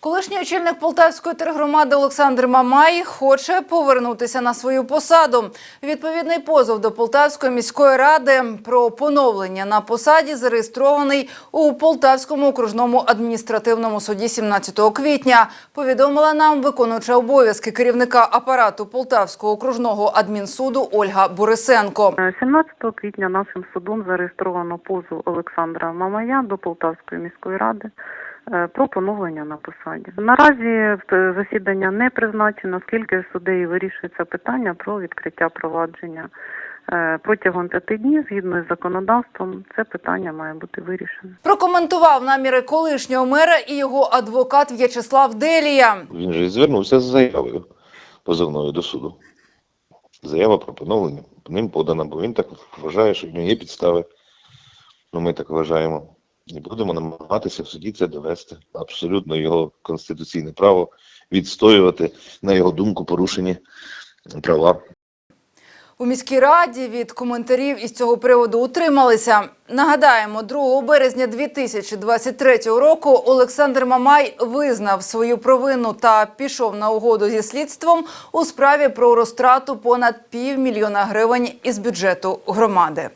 Колишній очільник Полтавської тергромади Олександр Мамай хоче повернутися на свою посаду. Відповідний позов до Полтавської міської ради про поновлення на посаді зареєстрований у Полтавському окружному адміністративному суді 17 квітня. Повідомила нам виконуюча обов'язки керівника апарату Полтавського окружного адмінсуду Ольга Борисенко. Е, 17 квітня нашим судом зареєстровано позов Олександра Мамая до Полтавської міської ради про поновлення на посаді. Наразі е, засідання не призначено, оскільки суддею вирішується питання про відкриття провадження. Е, Протягом п'яти днів, згідно з законодавством, це питання має бути вирішено. Прокоментував наміри колишнього мера і його адвокат В'ячеслав Делія. Він же і звернувся з заявою позовною до суду. Заява про поновлення ним подана, бо він так вважає, що в нього є підстави. Ну, ми так вважаємо. І будемо намагатися в суді це довести. Абсолютно його конституційне право відстоювати, на його думку, порушені права. У міській раді від коментарів із цього приводу утрималися. Нагадаємо, 2 березня 2023 року Олександр Мамай визнав свою провину та пішов на угоду зі слідством у справі про розтрату понад півмільйона гривень із бюджету громади.